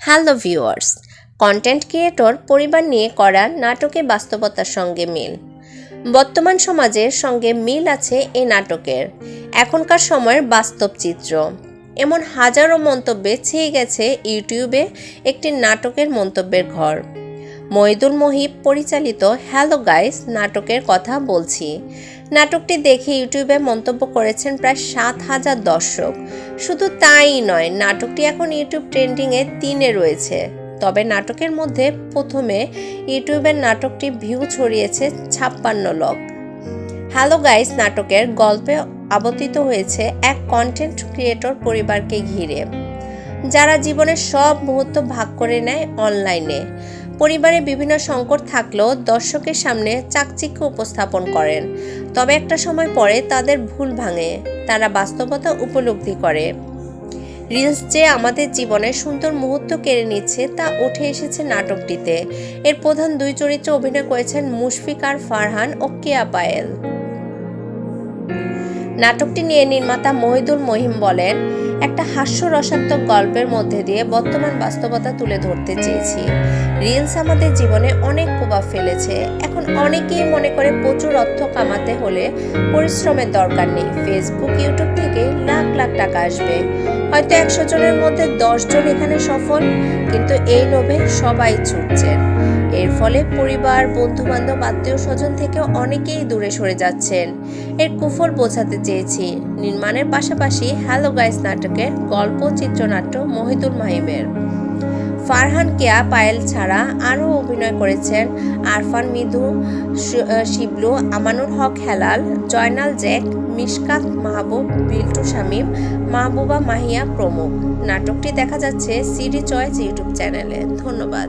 Hello viewers content creator পরিবার নিয়ে করা নাটকে বাস্তবতার সঙ্গে মিল। বর্তমান সমাজের সঙ্গে মিল আছে এই নাটকের। এখনকার সময়ের বাস্তব চিত্র। এমন হাজারো মন্তব্যে ছেয়ে গেছে ইউটিউবে একটি নাটকের মন্তব্যের ঘর। মহিদুল মহিব পরিচালিত হ্যালো গাইস নাটকের কথা বলছি। নাটকটি দেখে ইউটিউবে মন্তব্য করেছেন প্রায় সাত হাজার দর্শক। শুধু তাই নয়, নাটকটি এখন ইউটিউব ট্রেন্ডিংয়ে তিনে রয়েছে। তবে নাটকের মধ্যে প্রথমে ইউটিউবের নাটকটি ভিউ ছড়িয়েছে ছাপ্পান্ন লক হ্যালো গাইস নাটকের গল্পে আবর্তিত হয়েছে এক কন্টেন্ট ক্রিয়েটর পরিবারকে ঘিরে। যারা জীবনের সব মুহূর্ত ভাগ করে নেয় অনলাইনে পরিবারে বিভিন্ন সংকট থাকলেও দর্শকের সামনে চাকচিক্য উপস্থাপন করেন। তবে একটা সময় পরে তাদের ভুল ভাঙে, তারা বাস্তবতা উপলব্ধি করে। রিলস যে আমাদের জীবনে সুন্দর মুহূর্ত কেড়ে নিচ্ছে তা উঠে এসেছে নাটকটিতে। এর প্রধান দুই চরিত্রে অভিনয় করেছেন মুশফিক আর ফারহান ও কেয়া পায়েল। নাটকটি নিয়ে নির্মাতা মহিদুল মহিম বলেন, একটা হাস্যরসাত্মক গল্পের মধ্যে দিয়ে বর্তমান বাস্তবতা তুলে ধরতে চেয়েছি। রিলস আমাদের জীবনে অনেক প্রভাব ফেলেছে। এখন অনেকেই মনে করে প্রচুর অর্থ কামাতে হলে পরিশ্রমের দরকার নেই। ফেসবুক ইউটিউব থেকে লাখ লাখ টাকা আসবে। হয়তো একশো জনের মধ্যে দশজন এখানে সফল, কিন্তু এই লোভে সবাই ছুটছেন। এর ফলে পরিবার বন্ধু বান্ধব আত্মীয় স্বজন থেকে অনেকেই দূরে সরে যাচ্ছেন। এর কুফল বোঝাতে চেয়েছি। নির্মাণের পাশাপাশি হ্যালো গাইস নাটকের গল্প, চিত্রনাট্য মহিদুল মাহিমের। ফারহান কেয়া পায়েল ছাড়া আরও অভিনয় করেছেন আরফান মিধু শিবলু, আমানুল হক হেলাল, জয়নাল জ্যাক মিশকাত মাহবুব, বিল্টু শামীম, মাহবুবা মাহিয়া প্রমুখ। নাটকটি দেখা যাচ্ছে সিডি চয়েস ইউটিউব চ্যানেলে। ধন্যবাদ।